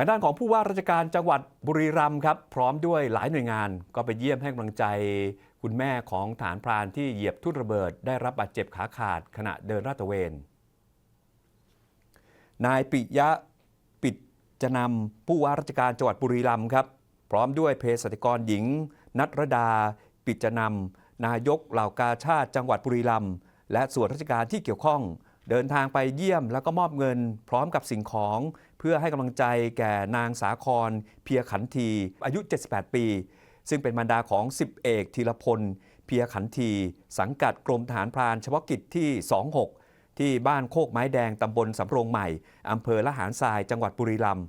ทางด้านของผู้ว่าราชการจังหวัดบุรีรัมย์ครับพร้อมด้วยหลายหน่วยงาน ก็ไปเยี่ยมให้กำลังใจ คุณแม่ของฐานพรานที่เหยียบทุ่นระเบิด ได้รับบาดเจ็บขาขาดขณะเดินราตระเวน นายปิยะปิดจะนำผู้ว่าราชการจังหวัดบุรีรัมย์ครับ พร้อมด้วยเภสัชกรหญิง นัทรดา ปิดจะนำนายกเหล่ากาชาติจังหวัดบุรีรัมย์และส่วนราชการที่เกี่ยวข้อง เดินทางไปเยี่ยมแล้วก็มอบเงินพร้อมกับสิ่งของ เพื่อให้กำลังใจแก่นางสาคร เพียขันที อายุ 78 ปี ซึ่งเป็นมารดาของ 10 เอกธีรพล เพียขันที สังกัดกรมทหารพรานเฉพาะกิจที่ 26 ที่บ้านโคกไม้แดงตำบลสำโรงใหม่อำเภอละหารทรายจังหวัดบุรีรัมย์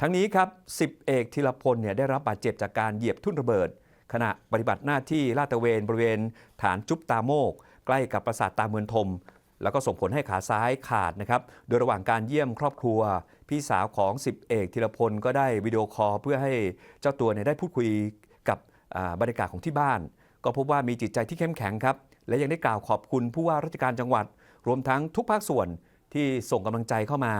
ทั้งนี้ครับ 10 เอกธีรพลเนี่ยได้รับบาดเจ็บจากการเหยียบทุ่นระเบิด ขณะปฏิบัติหน้าที่ลาดตระเวนบริเวณฐานจุ๊บตาโมก ใกล้กับปราสาทตาเมือนทม แล้วก็ส่งผลให้ขาซ้ายขาดนะครับ โดยระหว่างการเยี่ยมครอบครัว พี่สาวของ 10 เอกธีรพลก็ได้วิดีโอคอลเพื่อให้เจ้าตัวเนี่ยได้พูดคุยกับบรรยากาศของที่บ้าน ก็พบว่ามีจิตใจที่เข้มแข็งครับ และยังได้กล่าวขอบคุณผู้ว่าราชการจังหวัด รวมทั้งทุกภาคส่วนที่ส่งกำลังใจเข้ามา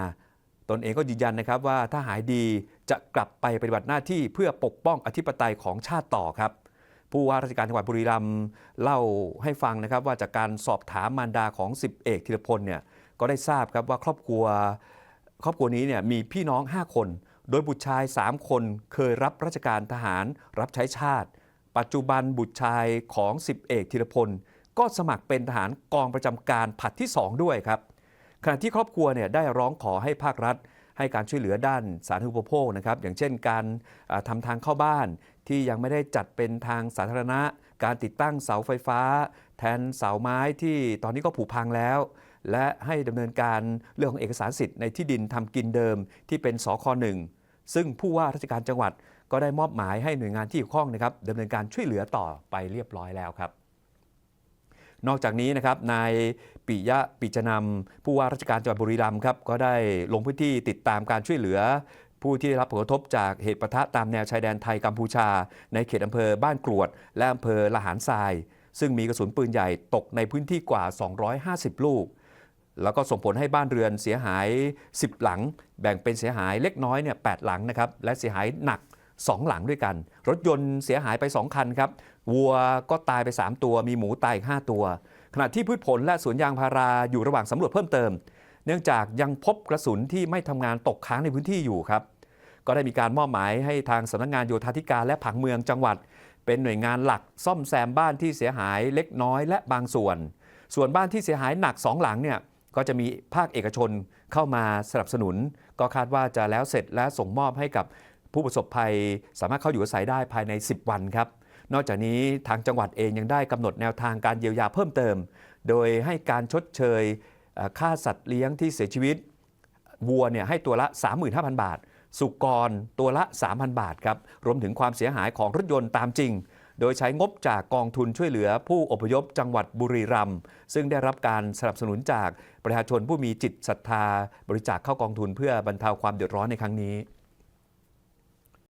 ตนเองก็ยืนยันนะครับว่าถ้าหายดีจะกลับไปปฏิบัติหน้าที่เพื่อปกป้องอธิปไตยของชาติต่อครับ ผู้ว่าราชการจังหวัดบุรีรัมย์เล่าให้ฟังนะครับว่าจากการสอบถามมารดาของ10เอกธีรพลเนี่ยก็ได้ทราบครับว่าครอบครัว ครอบครัวนี้เนี่ยมีพี่น้อง 5 คน โดยบุตรชาย 3 คนเคยรับราชการทหารรับใช้ชาติ ปัจจุบันบุตรชายของ10เอกธีรพลก็สมัครเป็นทหารกองประจำการผัดที่ 2 ด้วยครับขณะที่ครอบครัวเนี่ยได้ร้องขอให้ภาครัฐ ให้การช่วยเหลือด้านสาธารณูปโภคนะครับอย่างเช่นการอ่าทำทางเข้าบ้านที่ยังไม่ได้จัดเป็นทางสาธารณะ การติดตั้งเสาไฟฟ้า แทนเสาไม้ที่ตอนนี้ก็ผุพังแล้ว และให้ดำเนินการเรื่องของเอกสารสิทธิ์ในที่ดินทำกินเดิมที่เป็นสคหนึ่งซึ่งผู้ว่าราชการจังหวัดก็ได้มอบหมายให้หน่วยงานที่เกี่ยวข้องนะครับดำเนินการช่วยเหลือต่อไปเรียบร้อยแล้วครับ นอกจากนี้นะครับนายปิยะปิจนำผู้ว่าราชการจังหวัดบุรีรัมย์ครับก็ได้ลงพื้นที่ติดตามการช่วยเหลือ ผู้ที่ได้รับผลกระทบจากเหตุปะทะตามแนวชายแดนไทยกัมพูชา ในเขตอำเภอบ้านกรวด และอำเภอละหารทราย ซึ่งมีกระสุนปืนใหญ่ตกในพื้นที่กว่า 250 ลูก แล้วก็ส่งผลให้บ้านเรือนเสียหาย 10 หลัง แบ่งเป็นเสียหายเล็กน้อยเนี่ย8หลังนะครับและเสียหายหนัก 2 หลังด้วยกัน รถยนต์เสียหายไป 2 คันครับ วัวก็ตายไป 3 ตัว มีหมูตายอีก 5 ตัว ขณะที่พืชผลและสวนยางพาราอยู่ระหว่างสำรวจเพิ่มเติม เนื่องจากยังพบกระสุนที่ไม่ทำงานตกค้างในพื้นที่อยู่ครับ ก็ได้มีการมอบหมายให้ทางสำนักงานโยธาธิการและผังเมืองจังหวัด เป็นหน่วยงานหลักซ่อมแซมบ้านที่เสียหายเล็กน้อยและบางส่วน ส่วนบ้านที่เสียหายหนักสองหลังเนี่ยก็จะมีภาคเอกชนเข้ามาสนับสนุน ก็คาดว่าจะแล้วเสร็จและส่งมอบให้กับ ผู้ประสบภัยสามารถเข้าอยู่อาศัยได้ภายใน 10 วันครับ นอกจากนี้ทางจังหวัดเองยังได้กำหนดแนวทางการเยียวยาเพิ่มเติม โดยให้การชดเชยค่าสัตว์เลี้ยงที่เสียชีวิตวัวเนี่ยให้ตัวละ 35,000 บาท สุกรตัวละ 3,000 บาทครับ รวมถึงความเสียหายของรถยนต์ตามจริง โดยใช้งบจากกองทุนช่วยเหลือผู้อพยพจังหวัดบุรีรัมย์ซึ่งได้รับการสนับสนุนจากประชาชนผู้มีจิตศรัทธา บริจาคเข้ากองทุนเพื่อบรรเทาความเดือดร้อนในครั้งนี้